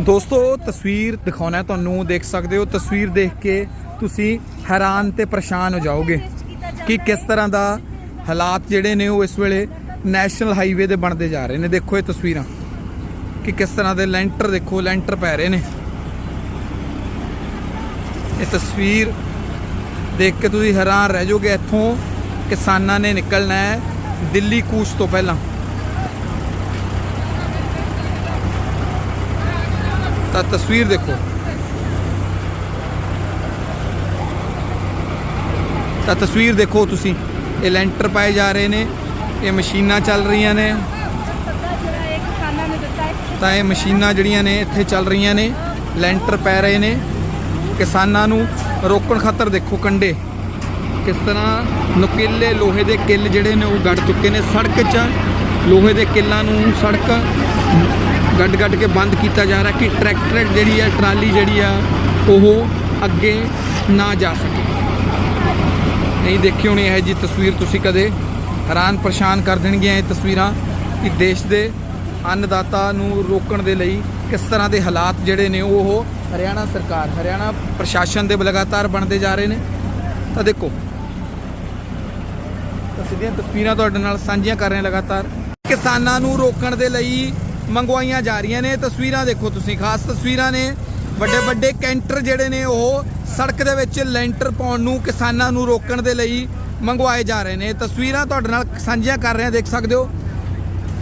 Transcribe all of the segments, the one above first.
ਦੋਸਤੋ, ਤਸਵੀਰ ਦਿਖਾਉਣਾ ਤੁਹਾਨੂੰ ਦੇਖ ਸਕਦੇ ਹੋ। ਤਸਵੀਰ ਦੇਖ ਕੇ ਤੁਸੀਂ ਹੈਰਾਨ ਤੇ ਪਰੇਸ਼ਾਨ ਹੋ ਜਾਓਗੇ ਕਿ ਕਿਸ ਤਰ੍ਹਾਂ ਦਾ ਹਾਲਾਤ ਜਿਹੜੇ ਨੇ ਉਹ ਇਸ ਵੇਲੇ ਨੈਸ਼ਨਲ ਹਾਈਵੇ ਦੇ ਬਣਦੇ ਜਾ ਰਹੇ ਨੇ। ਦੇਖੋ ਇਹ ਤਸਵੀਰਾਂ ਕਿ ਕਿਸ ਤਰ੍ਹਾਂ ਦੇ ਲੈਂਟਰ ਦੇਖੋ, ਲੈਂਟਰ ਪੈ ਰਹੇ ਨੇ। ਇਹ ਤਸਵੀਰ ਦੇਖ ਕੇ ਤੁਸੀਂ ਹੈਰਾਨ ਰਹਿ ਜਾਓਗੇ। ਇੱਥੋਂ ਕਿਸਾਨਾਂ ਨੇ ਨਿਕਲਣਾ ਹੈ ਦਿੱਲੀ ਕੂਚ ਤੋਂ ਪਹਿਲਾਂ। ਤਾਂ ਤਸਵੀਰ ਦੇਖੋ। ਤਾਂ ਤਸਵੀਰ ਦੇਖੋ ਤੁਸੀਂ। ਇਹ ਲੈਂਟਰ ਪਾਏ ਜਾ ਰਹੇ ਨੇ, ਇਹ ਮਸ਼ੀਨਾਂ ਚੱਲ ਰਹੀਆਂ ਨੇ। ਤਾਂ ਇਹ ਮਸ਼ੀਨਾਂ ਜਿਹੜੀਆਂ ਨੇ ਇੱਥੇ ਚੱਲ ਰਹੀਆਂ ਨੇ, ਲੈਂਟਰ ਪੈ ਰਹੇ ਨੇ। ਕਿਸਾਨਾਂ ਨੂੰ ਰੋਕਣ ਖਾਤਰ ਦੇਖੋ ਕੰਡੇ ਕਿਸ ਤਰ੍ਹਾਂ ਨੁਕੀਲੇ ਲੋਹੇ ਦੇ ਕਿੱਲ ਜਿਹੜੇ ਨੇ ਉਹ ਗੜ ਚੁੱਕੇ ਨੇ। ਸੜਕ 'ਚ ਲੋਹੇ ਦੇ ਕਿੱਲਾਂ ਨੂੰ ਸੜਕ ਗੱਡ ਗੱਡ ਕੇ ਬੰਦ ਕੀਤਾ ਜਾ ਰਿਹਾ ਕਿ ਟਰੈਕਟਰ ਜਿਹੜੀ ਆ, ਟਰਾਲੀ ਜਿਹੜੀ ਆ, ਉਹ ਅੱਗੇ ਨਾ ਜਾ ਸਕੇ। ਨਹੀਂ ਦੇਖੀ ਹੋਣੀ ਇਹ ਜੀ ਤਸਵੀਰ ਤੁਸੀਂ ਕਦੇ ਹੈਰਾਨ ਪਰੇਸ਼ਾਨ ਕਰ ਦੇਣਗੀਆਂ ਇਹ ਤਸਵੀਰਾਂ ਕਿ ਦੇਸ਼ ਦੇ ਅੰਨਦਾਤਾ ਨੂੰ ਰੋਕਣ ਦੇ ਲਈ ਕਿਸ ਤਰ੍ਹਾਂ ਦੇ ਹਾਲਾਤ ਜਿਹੜੇ ਨੇ ਉਹ ਹਰਿਆਣਾ ਸਰਕਾਰ, ਹਰਿਆਣਾ ਪ੍ਰਸ਼ਾਸਨ ਦੇ ਲਗਾਤਾਰ ਬਣਦੇ ਜਾ ਰਹੇ ਨੇ। ਤਾਂ ਦੇਖੋ ਤਾਂ ਸਿੱਧੀਆਂ ਤਸਵੀਰਾਂ ਤੁਹਾਡੇ ਨਾਲ ਸਾਂਝੀਆਂ ਕਰ ਰਹੇ ਲਗਾਤਾਰ। ਕਿਸਾਨਾਂ ਨੂੰ ਰੋਕਣ ਦੇ ਲਈ ਮੰਗਵਾਈਆਂ ਜਾ ਰਹੀਆਂ ਨੇ। ਤਸਵੀਰਾਂ ਦੇਖੋ ਤੁਸੀਂ, ਖਾਸ ਤਸਵੀਰਾਂ ਨੇ। ਵੱਡੇ ਵੱਡੇ ਕੈਂਟਰ ਜਿਹੜੇ ਨੇ, ਉਹ ਸੜਕ ਦੇ ਵਿੱਚ ਲੈਂਟਰ ਪਾਉਣ ਨੂੰ, ਕਿਸਾਨਾਂ ਨੂੰ ਰੋਕਣ ਦੇ ਲਈ ਮੰਗਵਾਏ ਜਾ ਰਹੇ ਨੇ। ਤਸਵੀਰਾਂ ਤੁਹਾਡੇ ਨਾਲ ਸਾਂਝੀਆਂ ਕਰ ਰਹੇ ਹਾਂ, ਦੇਖ ਸਕਦੇ ਹੋ।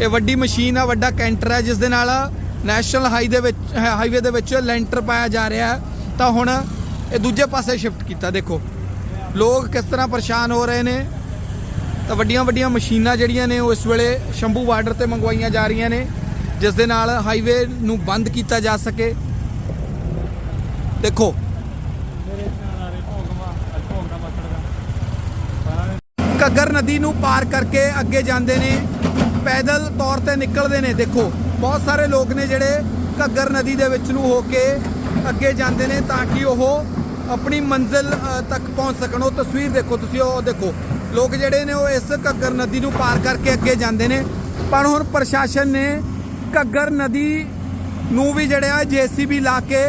ਇਹ ਵੱਡੀ ਮਸ਼ੀਨ ਆ, ਵੱਡਾ ਕੈਂਟਰ ਹੈ ਜਿਸ ਦੇ ਨਾਲ ਨੈਸ਼ਨਲ ਹਾਈ ਦੇ ਵਿੱਚ ਹਾਈਵੇ ਦੇ ਵਿੱਚ ਲੈਂਟਰ ਪਾਇਆ ਜਾ ਰਿਹਾ ਤਾਂ ਹੁਣ ਇਹ ਦੂਜੇ ਪਾਸੇ ਸ਼ਿਫਟ ਕੀਤਾ, ਦੇਖੋ। ਲੋਕ ਕਿਸ ਤਰ੍ਹਾਂ ਪਰੇਸ਼ਾਨ ਹੋ ਰਹੇ ਨੇ? ਤਾਂ ਵੱਡੀਆਂ ਵੱਡੀਆਂ ਮਸ਼ੀਨਾਂ ਜਿਹੜੀਆਂ ਨੇ, ਉਹ ਇਸ ਵੇਲੇ ਸ਼ੰਭੂ ਬਾਰਡਰ ਤੇ ਮੰਗਵਾਈਆਂ ਜਾ ਰਹੀਆਂ ਨੇ। ਜਿਸ ਦੇ ਨਾਲ ਹਾਈਵੇ ਨੂੰ ਬੰਦ ਕੀਤਾ ਜਾ ਸਕੇ। ਦੇਖੋ। ਘੱਗਰ ਨਦੀ ਨੂੰ ਪਾਰ ਕਰਕੇ ਅੱਗੇ ਜਾਂਦੇ ਨੇ। ਪੈਦਲ ਤੌਰ ਤੇ ਨਿਕਲਦੇ ਨੇ। ਦੇਖੋ, ਬਹੁਤ ਸਾਰੇ ਲੋਕ ਨੇ ਜਿਹੜੇ ਘੱਗਰ ਨਦੀ ਦੇ ਵਿੱਚ ਨੂੰ ਹੋ ਕੇ ਅੱਗੇ ਜਾਂਦੇ ਨੇ ਤਾਂ ਕਿ ਉਹ ਆਪਣੀ ਮੰਜ਼ਿਲ ਤੱਕ ਪਹੁੰਚ ਸਕਣ। ਉਹ ਤਸਵੀਰ ਦੇਖੋ ਤੁਸੀਂ, ਉਹ ਦੇਖੋ। ਲੋਕ ਜਿਹੜੇ ਨੇ ਉਹ ਇਸ ਘੱਗਰ ਨਦੀ ਨੂੰ ਪਾਰ ਕਰਕੇ ਅੱਗੇ ਜਾਂਦੇ ਨੇ। ਪਰ ਹੁਣ ਪ੍ਰਸ਼ਾਸਨ ਨੇ ਘੱਗਰ ਨਦੀ ਨੂੰ ਵੀ ਜਿਹੜਾ ਜੀਸੀਬੀ ਲਾ ਕੇ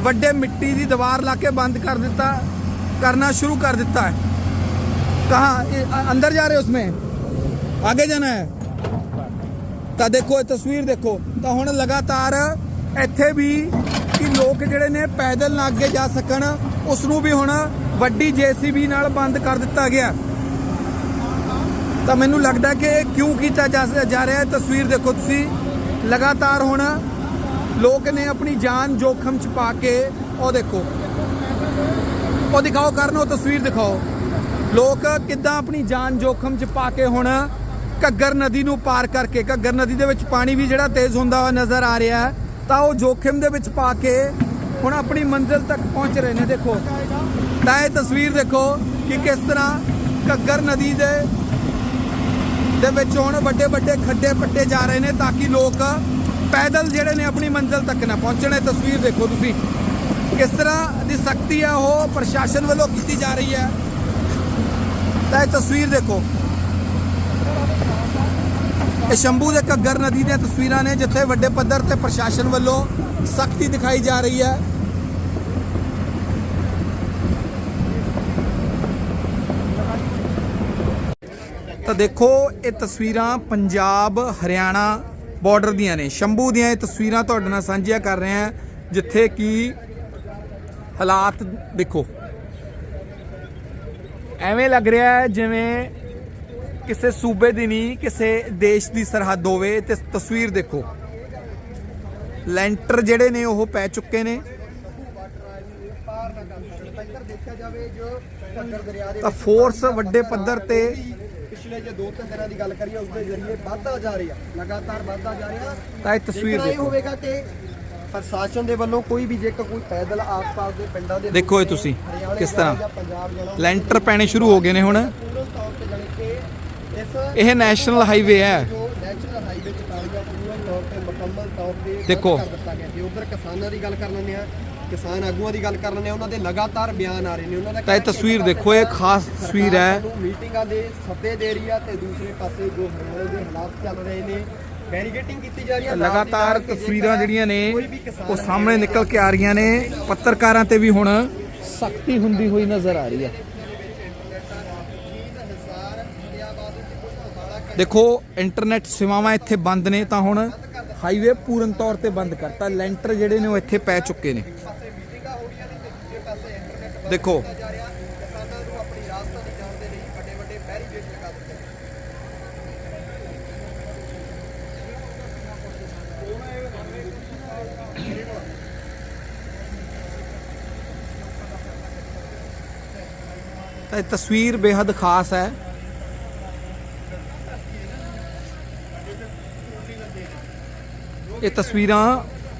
ਵੱਡੇ ਮਿੱਟੀ ਦੀ ਦੀਵਾਰ ਲਾ ਕੇ ਬੰਦ ਕਰ ਦਿੱਤਾ ਕਰਨਾ ਸ਼ੁਰੂ ਕਰ ਦਿੱਤਾ ਹੈ कहाँ ये- अ- अंदर जा रहे हो उसमें आगे जाना है ਤਾਂ ਦੇਖੋ ਇਹ ਤਸਵੀਰ ਦੇਖੋ ਤਾਂ ਹੁਣ ਲਗਾਤਾਰ ਇੱਥੇ ਵੀ ਕਿ ਲੋਕ ਜਿਹੜੇ ਨੇ ਪੈਦਲ ਨਾ ਅੱਗੇ ਜਾ ਸਕਣ ਉਸ ਨੂੰ ਵੀ ਹੁਣ ਵੱਡੀ ਜੀਸੀਬੀ ਨਾਲ ਬੰਦ ਕਰ ਦਿੱਤਾ ਗਿਆ ਤਾਂ ਮੈਨੂੰ ਲੱਗਦਾ ਕਿ ਇਹ ਕਿਉਂ ਕੀਤਾ ਜਾ ਜਾ ਰਿਹਾ ਹੈ ਤਸਵੀਰ ਦੇਖੋ ਤੁਸੀਂ ਲਗਾਤਾਰ ਹੁਣ ਲੋਕ ਨੇ ਆਪਣੀ ਜਾਨ ਜੋਖਮ ਚ ਪਾ ਕੇ, ਉਹ ਦੇਖੋ। ਉਹ ਦਿਖਾਓ ਕਰਨ, ਉਹ ਤਸਵੀਰ ਦਿਖਾਓ। ਲੋਕ ਕਿੱਦਾਂ ਆਪਣੀ ਜਾਨ ਜੋਖਮ 'ਚ ਪਾ ਕੇ ਹੁਣ ਘੱਗਰ ਨਦੀ ਨੂੰ ਪਾਰ ਕਰਕੇ, ਘੱਗਰ ਨਦੀ ਦੇ ਵਿੱਚ ਪਾਣੀ ਵੀ ਜਿਹੜਾ ਤੇਜ਼ ਹੁੰਦਾ ਹੋਇਆ ਨਜ਼ਰ ਆ ਰਿਹਾ ਹੈ, ਤਾਂ ਉਹ ਜੋਖਮ ਦੇ ਵਿੱਚ ਪਾ ਕੇ ਹੁਣ ਆਪਣੀ ਮੰਜ਼ਿਲ ਤੱਕ ਪਹੁੰਚ ਰਹੇ ਨੇ। ਦੇਖੋ, ਤਾਂ ਇਹ ਤਸਵੀਰ ਦੇਖੋ ਕਿ ਕਿਸ ਤਰ੍ਹਾਂ ਘੱਗਰ ਨਦੀ ਦੇ ਦੇ ਵਿੱਚ ਹੁਣ ਵੱਡੇ ਵੱਡੇ ਖੱਡੇ ਪੱਟੇ ਜਾ ਰਹੇ ਨੇ ਤਾਂ ਕਿ ਲੋਕ ਪੈਦਲ ਜਿਹੜੇ ਨੇ ਆਪਣੀ ਮੰਜ਼ਿਲ ਤੱਕ ਨਾ ਪਹੁੰਚਣ। ਇਹ ਤਸਵੀਰ ਦੇਖੋ ਤੁਸੀਂ। ਕਿਸ ਤਰ੍ਹਾਂ ਦੀ ਸਖਤੀ ਆ ਉਹ ਪ੍ਰਸ਼ਾਸਨ ਵੱਲੋਂ ਕੀਤੀ ਜਾ ਰਹੀ ਹੈ। ਤਾਂ ਇਹ ਤਸਵੀਰ ਦੇਖੋ। ਇਹ ਸ਼ੰਭੂ ਦੇ ਘੱਗਰ ਨਦੀ ਦੀਆਂ ਤਸਵੀਰਾਂ ਨੇ ਜਿੱਥੇ ਵੱਡੇ ਪੱਧਰ ਤੇ ਪ੍ਰਸ਼ਾਸਨ ਵੱਲੋਂ ਸਖਤੀ ਦਿਖਾਈ ਜਾ ਰਹੀ ਹੈ। ਤਾਂ ਦੇਖੋ, ਇਹ ਤਸਵੀਰਾਂ ਪੰਜਾਬ, ਹਰਿਆਣਾ ਬਾਰਡਰ ਦੀਆਂ ਨੇ। ਸ਼ੰਭੂ ਦੀਆਂ ਇਹ ਤਸਵੀਰਾਂ ਤੁਹਾਡੇ ਨਾਲ ਸਾਂਝੀਆਂ ਕਰ ਰਹੇ ਹਾਂ, ਜਿੱਥੇ ਕਿ ਹਾਲਾਤ ਦੇਖੋ। ਐਵੇਂ ਲੱਗ ਰਿਹਾ ਹੈ ਜਿਵੇਂ ਕਿਸੇ ਸੂਬੇ ਦੀ ਨਹੀਂ, ਕਿਸੇ ਦੇਸ਼ ਦੀ ਸਰਹੱਦ ਹੋਵੇ ਤੇ ਤਸਵੀਰ ਦੇਖੋ। ਲੈਂਟਰ ਜਿਹੜੇ ਨੇ ਉਹ ਪੈ ਚੁੱਕੇ ਨੇ। ਤਾਂ ਫੋਰਸ ਵੱਡੇ ਪੱਧਰ ਤੇ ਪਿਛਲੇ ਜੇ ਦੋ ਤਿੰਨ ਦਿਨਾਂ ਦੀ ਗੱਲ ਕਰੀਏ ਉਸ ਦੇ ਜ਼ਰੀਏ ਵੱਧਦਾ ਜਾ ਰਿਹਾ ਲਗਾਤਾਰ ਵੱਧਦਾ ਜਾ ਰਿਹਾ ਤਾਂ ਇਹ ਤਸਵੀਰ ਦੇਖਣਾ ਇਹ ਦੇਖੋ ਹੋਵੇਗਾ ਕਿ ਪ੍ਰਸ਼ਾਸਨ ਦੇ ਵੱਲੋਂ ਕੋਈ ਵੀ ਜੇਕਰ ਕੋਈ ਪੈਦਲ ਆਸ-ਪਾਸ ਦੇ ਪਿੰਡਾਂ ਦੇ ਦੇਖੋ ਇਹ ਤੁਸੀਂ, ਕਿਸ ਤਰ੍ਹਾਂ। ਲੈਂਟਰ ਪੈਣੇ ਸ਼ੁਰੂ ਹੋ ਗਏ ਨੇ ਹੁਣ ਇਹ ਨੈਸ਼ਨਲ ਹਾਈਵੇ ਹੈ ਜੋ ਨੈਸ਼ਨਲ ਹਾਈਵੇ 44 ਪੂਰਨ ਤੌਰ ਤੇ ਮੁਕੰਮਲ ਤੌਰ ਤੇ ਬੰਦ ਦੇਖੋ। ਕਰ ਦਿੱਤਾ ਗਿਆ ਜੇ ਉਧਰ ਕਿਸਾਨਾਂ ਦੀ ਗੱਲ ਕਰ ਲੈਂਦੇ ਆ ਕਿਸਾਨ ਆਗੂਆਂ ਦੀ ਗੱਲ ਕਰ ਲੈਂਦੇ ਉਹਨਾਂ ਦੇ ਲਗਾਤਾਰ ਬਿਆਨ ਆ ਰਹੇ ਨੇ। ਉਹਨਾਂ ਦਾ ਤਾਂ ਇਹ ਤਸਵੀਰ ਦੇਖੋ, ਇਹ ਖਾਸ ਤਸਵੀਰ ਹੈ। ਮੀਟਿੰਗਾਂ ਦੇ ਸੱਦੇ ਦੇ ਰਹੀ ਆ ਤੇ ਦੂਸਰੇ ਪਾਸੇ ਜੋ ਹਰਿਆਣੇ ਦੇ ਹਾਲਾਤ ਚੱਲ ਰਹੇ ਨੇ ਬੈਰੀਗੇਟਿੰਗ ਕੀਤੀ ਜਾ ਰਹੀ ਹੈ ਲਗਾਤਾਰ ਤਸਵੀਰਾਂ ਜਿਹੜੀਆਂ ਨੇ ਉਹ ਸਾਹਮਣੇ ਨਿਕਲ ਕੇ ਆ ਰਹੀਆਂ ਨੇ। ਪੱਤਰਕਾਰਾਂ ਤੇ ਵੀ ਹੁਣ ਸਖਤੀ ਹੁੰਦੀ ਹੋਈ ਨਜ਼ਰ ਆ ਰਹੀ ਹੈ। ਦੇਖੋ ਇੰਟਰਨੈਟ ਸੇਵਾਵਾਂ ਇੱਥੇ ਬੰਦ ਨੇ ਤਾਂ ਹੁਣ ਹਾਈਵੇ ਪੂਰਨ ਤੌਰ ਤੇ ਬੰਦ ਕਰਤਾ। ਲੈਂਟਰ ਜਿਹੜੇ ਨੇ ਉਹ ਇੱਥੇ ਪੈ ਚੁੱਕੇ ਨੇ। ਦੇਖੋ। ਕਿਸਾਨਾਂ ਨੂੰ ਆਪਣੀ ਰਾਜਧਾਨੀ ਜਾਣ ਦੇ ਲਈ ਵੱਡੇ ਵੱਡੇ ਬੈਰੀਗੇਟ ਲਗਾ ਦਿੱਤੇ ਤਾਂ ਇਹ ਤਸਵੀਰ ਬੇहद ਖਾਸ ਹੈ। ਇਹ ਤਸਵੀਰਾਂ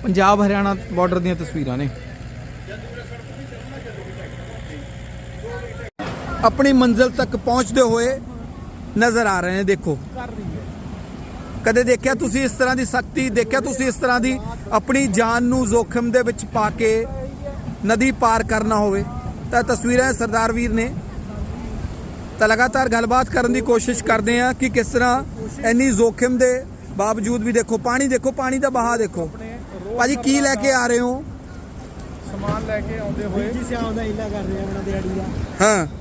ਪੰਜਾਬ ਹਰਿਆਣਾ ਬਾਰਡਰ ਦੀਆਂ ਤਸਵੀਰਾਂ ਨੇ। ਆਪਣੀ ਮੰਜ਼ਿਲ ਤੱਕ ਪਹੁੰਚਦੇ ਹੋਏ ਨਜ਼ਰ ਆ ਰਹੇ ਨੇ ਦੇਖੋ। ਕਦੇ ਦੇਖਿਆ ਤੁਸੀਂ ਇਸ ਤਰ੍ਹਾਂ ਦੀ ਸਖਤੀ? ਦੇਖਿਆ ਤੁਸੀਂ ਇਸ ਤਰ੍ਹਾਂ ਦੀ ਆਪਣੀ ਜਾਨ ਨੂੰ ਜ਼ੋਖਮ ਦੇ ਵਿੱਚ ਪਾ ਕੇ ਨਦੀ ਪਾਰ ਕਰਨਾ ਹੋਵੇ? ਤਾਂ ਤਸਵੀਰਾਂ ਸਰਦਾਰ ਵੀਰ ਨੇ ਤਾਂ ਲਗਾਤਾਰ ਗੱਲਬਾਤ ਕਰਨ ਦੀ ਕੋਸ਼ਿਸ਼ ਕਰਦੇ ਆ ਕਿ ਕਿਸ ਤਰ੍ਹਾਂ ਇੰਨੀ ਜ਼ੋਖਿਮ ਦੇ ਬਾਵਜੂਦ ਵੀ ਦੇਖੋ ਪਾਣੀ ਦੇਖੋ ਪਾਣੀ ਦਾ ਬਹਾਅ ਦੇਖੋ। ਭਾਜੀ ਕੀ ਲੈ ਕੇ ਆ ਰਹੇ ਹੋ? ਸਮਾਨ ਲੈ ਕੇ ਆਉਂਦੇ ਹੋਏ ਜੀ ਸਿਆਉਂ ਦਾ ਇਲਾ ਕਰ ਰਹੇ ਆ ਆਪਣਾ ਦਿਹਾੜੀ ਦਾ। ਹਾਂ।